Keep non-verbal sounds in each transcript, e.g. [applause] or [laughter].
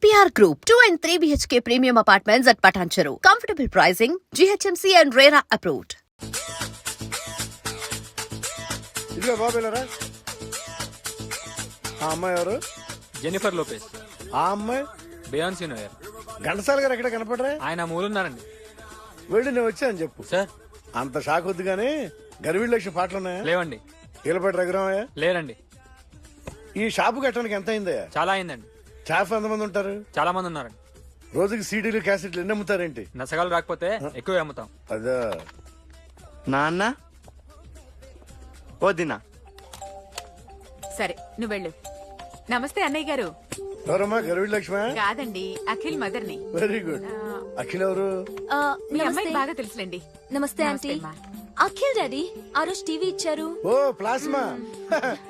APR Group, 2 and 3 BHK premium apartments at Patancheru. Comfortable pricing, GHMC and RERA approved. ఇదిగో బాబు వెళ్ళరా ఆ అమ్మాయి ఎవరు? జెనిఫర్ లోపెస్ ఆ అమ్మాయి? బియాన్సీ నోయర్ ఘంటసాల గారు ఎక్కడ కనపడరా? ఆయన మూలున్నారండి. వెళ్ళి నేను వచ్చాను చెప్పు. సార్. అంత షాక్ వద్దు కానీ గర్వీళ్ళ లక్ష పాటలు ఉన్నాయా లేవండి. ఈలపాటి రఘురామయ్య? లేరండి. ఈ షాపు కట్టడానికి ఎంత అయిందయ్యా? చాలా అయిందండి. స్టాఫ్ ఎంతమంది ఉంటారు. చాలా మంది ఉన్నారండి. రోజుకి సీడీలు క్యాసెట్లు ఎన్ని అమ్ముతారేంటి? నసగాలు రాకపోతే ఎక్కువ అమ్ముతాం. అదా. నాన్న? వదినా. సరే నువ్వు వెళ్ళు. నమస్తే అన్నయ్య గారు. ఎవరమ్మా? లక్ష్మ? కాదండి అఖిల్ మదర్ని. Very good. అఖిల్ ఎవరు? ఆ, మీ నమస్తే. అమ్మాయికి బాగా తెలుసులేండి. నమస్తే ఆంటీ. అమ్మా. అఖిల్ డాడీ ఆ రోజు టీవీ ఇచ్చారు. ఓ ప్లాస్మా. [laughs]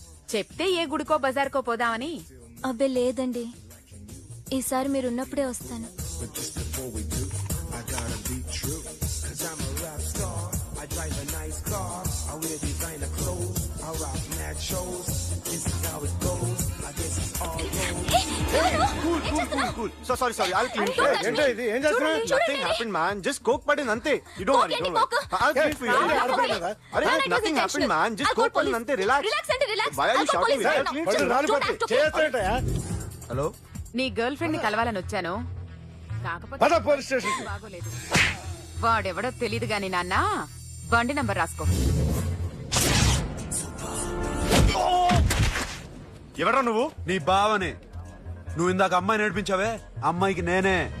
చెప్తే ఏ గుడికో బజార్కో పోదామని? అబ్బే లేదండి. ఈసారి మీరు ఉన్నప్పుడే వస్తాను cool so sorry sorry I'll clean ఏంటో ఇది? ఏం చేస్తున్నా? Nothing happen man just coke పడింది అంతే. You don't worry don't worry I'll clean for you? అరే nothing happen man just coke పడింది అంతే. రిలాక్స్ రిలాక్స్ అంటే రిలాక్స్ పళ్ళు రాలిపోతాయి చేస్తాడటయా హలో? నీ గర్ల్ ఫ్రెండ్ని కలవాలని వచ్చాను. కాకపోతే పద పోలీస్ స్టేషన్ బాగోలేదు. వాడెవడో తెలీదు గాని నాన్న బండి నంబర్ రాసుకో. ఎవరా నువ్వు? నీ బావనే. నువ్వు ఇందాక అమ్మాయి నేర్పించావే? అమ్మాయికి నేనే.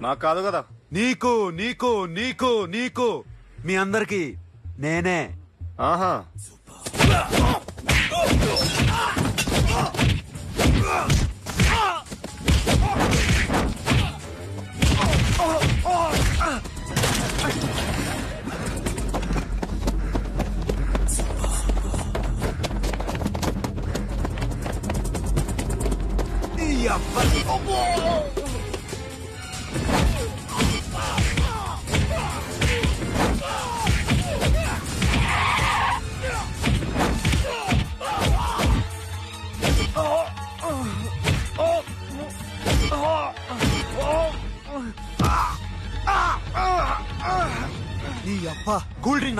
నాకు కాదు కదా. నీకు నీకు నీకు నీకు. మీ అందరికి నేనే. ఆహా.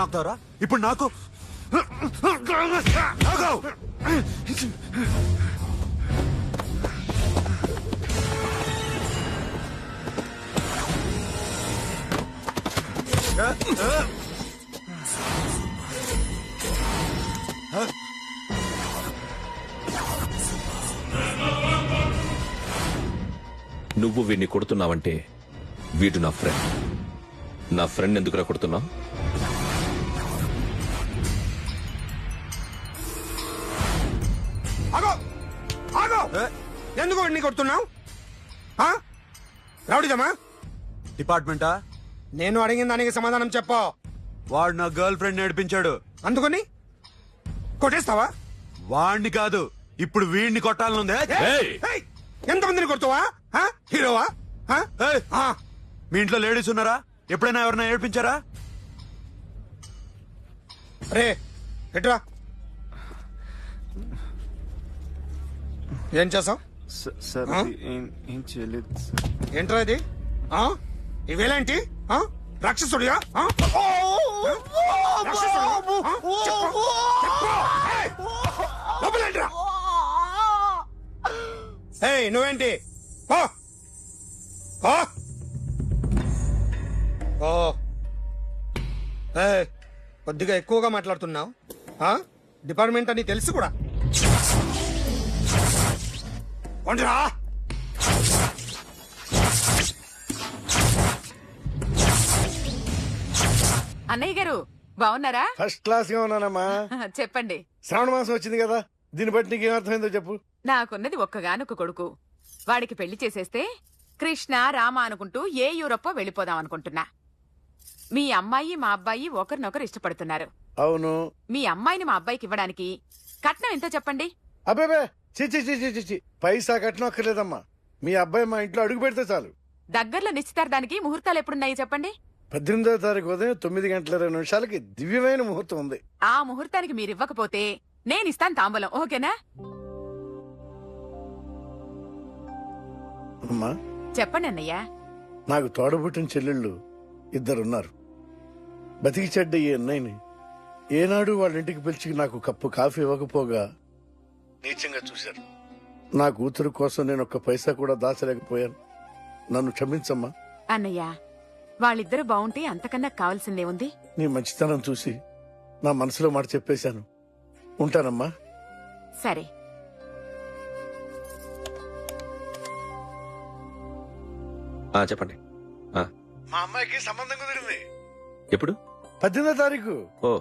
నాకుతారా ఇప్పుడు నాకు నువ్వు వీడిని కొడుతున్నావంటే వీడు నా ఫ్రెండ్ నా ఫ్రెండ్ ఎందుకురా కొడుతున్నావు? ఎందుకు వాడిని కొడుతున్నావు రౌడీజమా డిపార్ట్మెంటా? నేను అడిగిన దానికి సమాధానం చెప్పు. వాడు నా గర్ల్ ఫ్రెండ్ నేర్పించాడు. అందుకని? కొట్టేస్తావా? వాడిని కాదు ఇప్పుడు వీడిని కొట్టాలనుందే. ఏయ్! ఏయ్, ఎంతమందిని కొడుతావా? హీరోవా? మీ ఇంట్లో లేడీస్ ఉన్నారా? ఎప్పుడైనా ఎవరైనా నేర్పించారా రే ఎట్రా? ఏం చేసావు? సార్ ఆ? ఏం ఏం చేయలేదు ఏంట్రా ఇది ఆ? ఇవేలేంటి ఆ? రాక్షసుడియా ఆ? రాక్షసుడియా? ఆ? చెప్పు. చెప్పు. ఏయ్! లోపలేంట్రా? ఏయ్ నువ్వేంటి పో. పో. ఓ ఏయ్, కొద్దిగా ఎక్కువగా మాట్లాడుతున్నావు? డిపార్ట్మెంట్ అని తెలుసు కూడా కొండరా. అన్నయ్య గారు బాగున్నారా? ఫస్ట్ క్లాస్గా ఉన్నానమ్మా. [laughs] చెప్పండి. శ్రావణ మాసం వచ్చింది కదా దీన్ని బట్టి నీకు ఏమర్థమైందో చెప్పు. నాకున్నది ఒక్కగానొక్క కొడుకు. వాడికి పెళ్ళి చేసేస్తే కృష్ణ రామ అనుకుంటూ ఏ యూరప్పో వెళ్ళిపోదాం అనుకుంటున్నా. మీ అమ్మాయి మా అబ్బాయి ఒకరినొకరు ఇష్టపడుతున్నారు. అవును. మీ అమ్మాయిని మా అబ్బాయికి ఇవ్వడానికి కట్నం ఎంతో చెప్పండి? అబ్బేబే చిచి చిచి చిచి పైసా కట్నం అక్కర్లేదమ్మా. మీ అబ్బాయి మా ఇంట్లో అడుగు పెడితే చాలు. దగ్గరలో నిశ్చితార్థానికి ముహూర్తాలు ఎప్పుడున్నాయి చెప్పండి? పద్దెనిమిదవ తారీఖు ఉదయం తొమ్మిది గంటల ఇరవై నిమిషాలకి దివ్యమైన ముహూర్తం ఉంది. ఆ ముహూర్తానికి మీరు ఇవ్వకపోతే నేను ఇస్తాను తాంబూలం ఓకేనా? అమ్మా. చెప్పండి అన్నయ్య. నాకు తోడబుట్టిన చెల్లెళ్ళు ఇద్దరున్నారు. బతికి చెడ్డ ఈ అన్నయ్యని ఏనాడు వాళ్ళ ఇంటికి పిలిచి నాకు కప్పు కాఫీ ఇవ్వకపోగా నీచంగా చూశారు. నా కూతురు కోసం నేను ఒక్క పైసా కూడా దాచలేకపోయాను. నన్ను క్షమించమ్మా. అన్నయ్య వాళ్ళిద్దరు బావుంటే అంతకన్నా కావాల్సిందే ఉంది? నీ మంచితనం చూసి నా మనసులో మాట చెప్పేశాను. ఉంటానమ్మా. సరే. ఆ చెప్పండి. ఆ, మా అమ్మాయికి సంబంధం కుదిరింది. ఎప్పుడు? పద్దెనిమిదో తారీఖు. ఓ.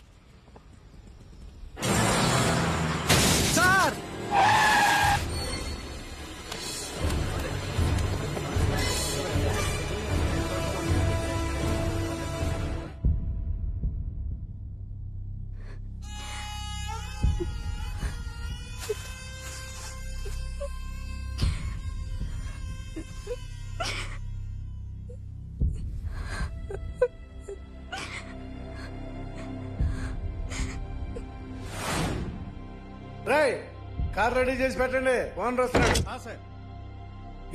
రేయ్ కార్ రెడీ చేసి పెట్టండి. ఓనర్ వస్తున్నాడు.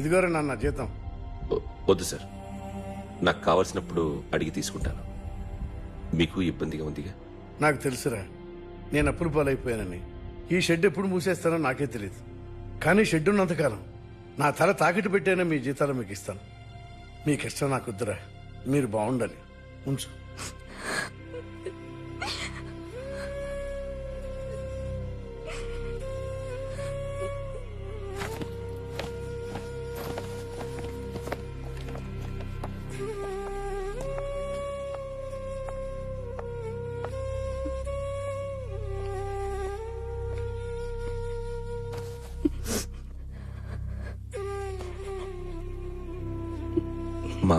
ఇదిగోరా నాన్న జీతం. వద్దు సార్. నాకు కావలసినప్పుడు అడిగి తీసుకుంటాను. మీకు ఇబ్బందిగా ఉందిగా? నాకు తెలుసురా నేను అప్పులు పాలైపోయానని. ఈ షెడ్ ఎప్పుడు మూసేస్తానో నాకే తెలియదు కానీ షెడ్ ఉన్నంతకాలం నా తల తాకిట్టు పెట్టైనా మీ జీతాలు మీకు ఇస్తాను. మీ కష్టం నాకు వద్దురా. మీరు బాగుండాలి. ఉంచు.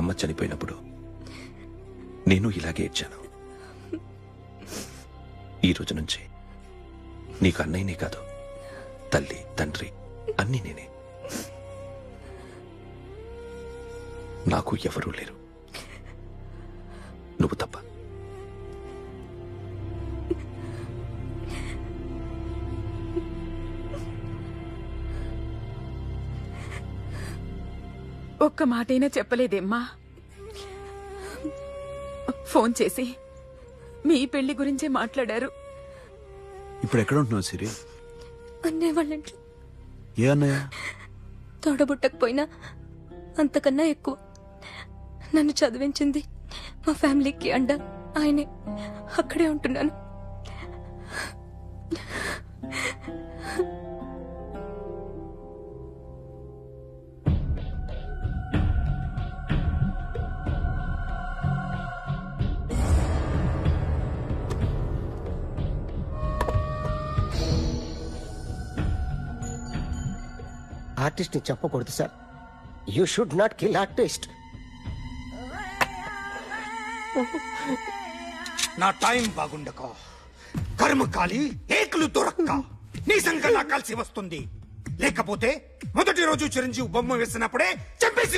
అమ్మ చనిపోయినప్పుడు నేను ఇలాగే ఏడ్చాను. ఈ రోజు నుంచి నీకు అన్నయ్యనే కాదు తల్లి తండ్రి అన్నీ నేనే. నాకు ఎవరూ లేరు. ఒక్క మాటైనా చెప్పలేదేమ్మా. ఫోన్ చేసి మీ పెళ్ళి గురించే మాట్లాడారు. ఇప్పుడు ఎక్కడ ఉంటున్నావు సిరి? అన్నయ్య వాళ్ళ ఇంట్లో. ఏ అన్నయ్య? తోడబుట్టకపోయినా అంతకన్నా ఎక్కువ. నన్ను చదివించింది మా ఫ్యామిలీకి అండ. ఆయనే. అక్కడే ఉంటున్నాను. ఆర్టిస్ట్ని చెప్పకూడదు sir. You should not kill artist నా టైం బాగుండక. కర్మకాలి ఏకులు దొరక్క. నీ సంకల్లా కలిసి వస్తుంది. లేకపోతే మొదటి రోజు చిరంజీవి బొమ్మ వేసినప్పుడే చెప్పేసి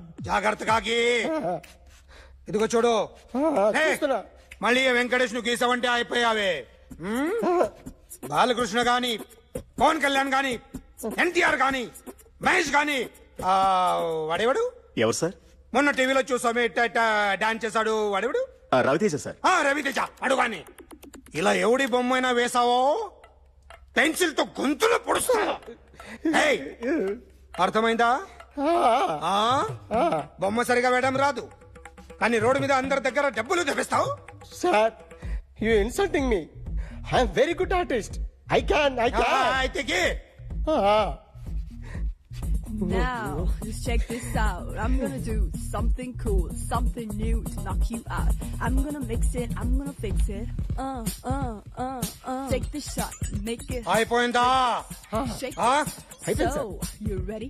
జాగ్రత్తగా గీ ఇదిగో చూడు. మళ్ళీ వెంకటేష్ను గీసావంటే అయిపోయావే? బాలకృష్ణ గాని పవన్ కళ్యాణ్ గాని ఎన్టీఆర్ గాని మహేష్ గాని వాడేవాడు? ఎవరు సార్? మొన్న టీవీలో చూసామే డాన్స్ చేశాడు వాడేవాడు? రవితేజ సార్. ఆ రవితేజ అడుగాని. ఇలా ఎవడి బొమ్మైనా వేసావో? పెన్సిల్తో గొంతులో పొడుస్తా ఏయ్, అర్థమైందా? ఆ? బొమ్మ సరిగా వేయడం రాదు కానీ రోడ్డు మీద అందరి దగ్గర డబ్బులు తెప్పిస్తావు sir you insulting me I'm very good artist I can I can అయితే గీ. Now, just check this out. I'm gonna do something cool, something new to knock you out. I'm gonna mix it, I'm gonna fix it. Uh, uh, uh, uh. Take the shot, make it అయిపోయిందా shake. ఆ? So, you ready?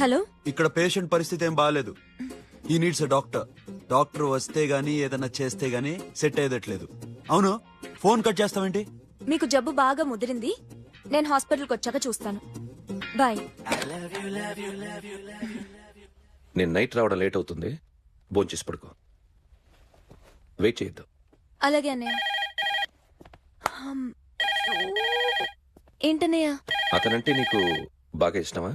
Hello? ఇక్కడ patient పరిస్థితి ఏం బాగాలేదు ఈ needs doctor doctor వస్తే గానీ ఏదైనా చేస్తే గానీ సెట్ అయ్యేదట్లేదు. అవును? ఫోన్ కట్ చేస్తావేంటి? మీకు జబ్బు బాగా ముదిరింది. నేను హాస్పిటల్కి వచ్చాక చూస్తాను. బాయ్ నేను నైట్ రావడం లేట్ అవుతుంది. భోంచేసి పడుకో. వెయిట్ చేయొద్దు. అలాగే అన్నయ్య. హమ్. ఏంటన్నయ్య? అతనంటే నీకు బాగా ఇష్టమా?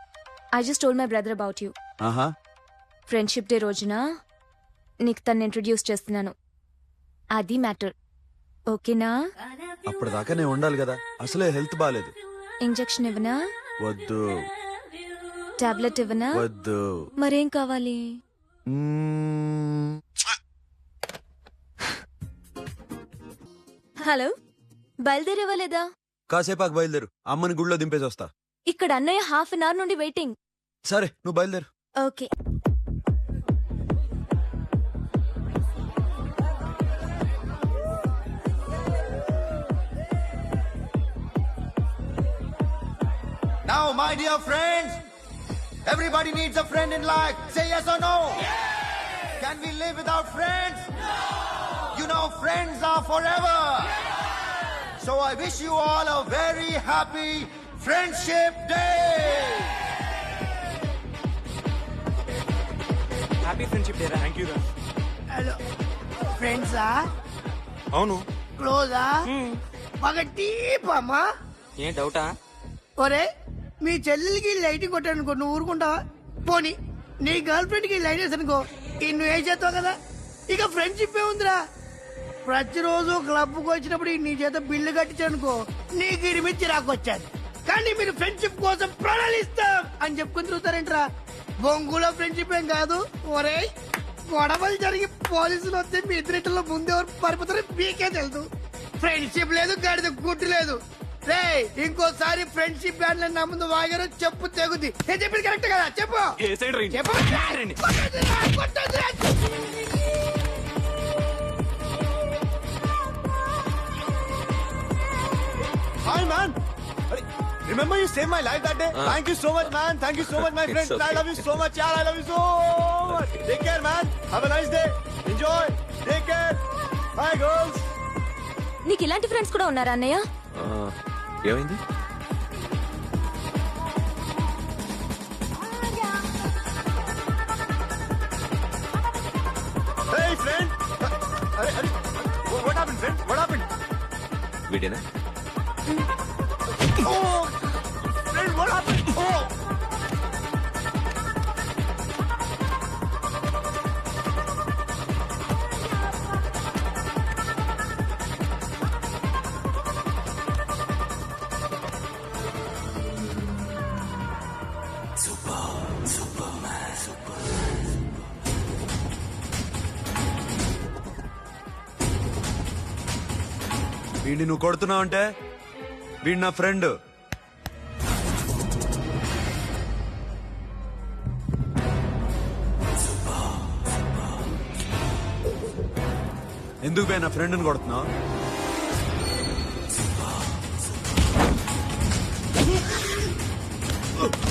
I just told my brother about you ఆహా. ఫ్రెండ్షిప్ డే రోజున నీకు తను ఇంట్రడ్యూస్ చేస్తున్నాను. అది మ్యాటర్ ఓకేనా? అప్పటిదాకా నేను ఉండాలి కదా. అసలే హెల్త్ బాగాలేదు ఇంజెక్షన్ ఇవ్వనా? వద్దు. టాబ్లెట్ ఇవ్వనా? వద్దు. మరేం కావాలి. హలో బయలుదేరేవలేదా కాసేపాకు బయలుదేరు. అమ్మని గుళ్ళో దింపేసి వస్తా. ఇక్కడ అన్నయ్య హాఫ్ అన్ అవర్ నుండి వెయిటింగ్ సరే నువ్వు బయలుదేరు okay Now, my dear friends, everybody needs a friend in life. Say yes or no. Can we live without friends? You know, friends are forever. So I wish you all a very happy Friendship Day. Happy friendship day thank you రా hello ఫ్రెండ్సా అవును. క్లోజా బాగా deep అమ్మా ఏం డౌటా? ఒరే మీ చెల్లెలకి light కొట్టానుకో నువ్వు ఊరుకుంటావా? పోనీ నీ గర్ల్ ఫ్రెండ్కి లైట్ వేసానుకో ఈ నువ్వు ఏం చేస్తావు కదా? ఇక ఫ్రెండ్షిప్ ఏ ఉందిరా. ప్రతిరోజు క్లబ్కు వచ్చినప్పుడు నీ చేత బిల్లు కట్టించానుకో నీకు ఇరిమిచ్చి రాకొచ్చాను. కానీ మీరు ఫ్రెండ్షిప్ కోసం ప్రణాళిస్తాం. అని చెప్పుకుని తిరుగుతారేంట్రా? బొంగులో ఫ్రెండ్షిప్ ఏం కాదు. ఒరే గొడవలు జరిగి పోలీసులు వస్తే మీ ఇద్దరిలో ముందెవరు పరిపోతారో మీకే తెలుసు. ఫ్రెండ్షిప్ లేదు గడిద గుడ్డు లేదు. రే ఇంకోసారి ఫ్రెండ్షిప్ బ్యాండ్ నా ముందు వాగారు చెప్పు తెగుద్ది. నేను చెప్పింది కరెక్ట్ కదా? చెప్పు. ఏ సైడ్ రండి. చెప్పు. కొట్టొద్దురా, కొట్టొద్దురా. Hi, man. Remember you saved my life that day? Thank you so much, man. Thank you so much, my friend. I okay. love you so much, yaar. I love you so much. Take care, man. Have a nice day. Enjoy. Take care. Bye, girls. నీకు ఇలాంటి friends కూడా ఉన్నారా అన్నయ్య ఏమైంది Hey, friend. వీడిని నువ్వు కొడుతున్నావు అంటే వీడు నా ఫ్రెండ్ ఎందుకు పోయి నా ఫ్రెండ్ని కొడుతున్నావు Oh!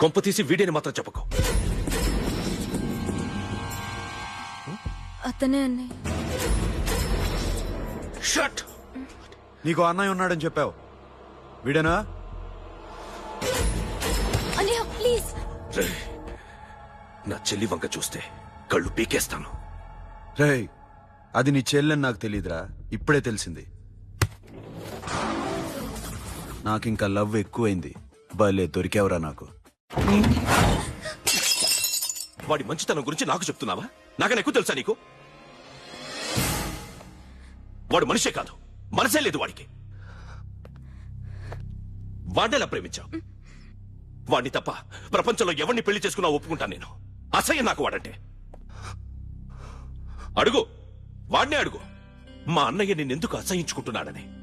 కొంప తీసి వీడియోని మాత్రం చెప్పకు. అతనే అన్నయ్య. షట్! నీకు అన్నయ్య ఉన్నాడని చెప్పావు. వీడేనా? అన్నయ్య ప్లీజ్. నా చెల్లి వంక చూస్తే కళ్ళు పీకేస్తాను. రేయ్ అది నీ చెల్లెని నాకు తెలియదురా ఇప్పుడే తెలిసింది. నాకింకా లవ్ ఎక్కువైంది. భలే దొరికావురా నాకు. వాడి మంచితనం గురించి నాకు చెప్తున్నావా? నాకన్నా ఎక్కువ తెలుసా నీకు? వాడు మనిషే కాదు. మనసే లేదు వాడికి. వాడేలా ప్రేమించావు? వాణ్ణి తప్ప ప్రపంచంలో ఎవరిని పెళ్ళి చేసుకున్నా ఒప్పుకుంటాను నేను. అసహ్యం నాకు వాడంటే. అడుగు. వాడినే అడుగు. మా అన్నయ్య నిన్నెందుకు అసహించుకుంటున్నాడని?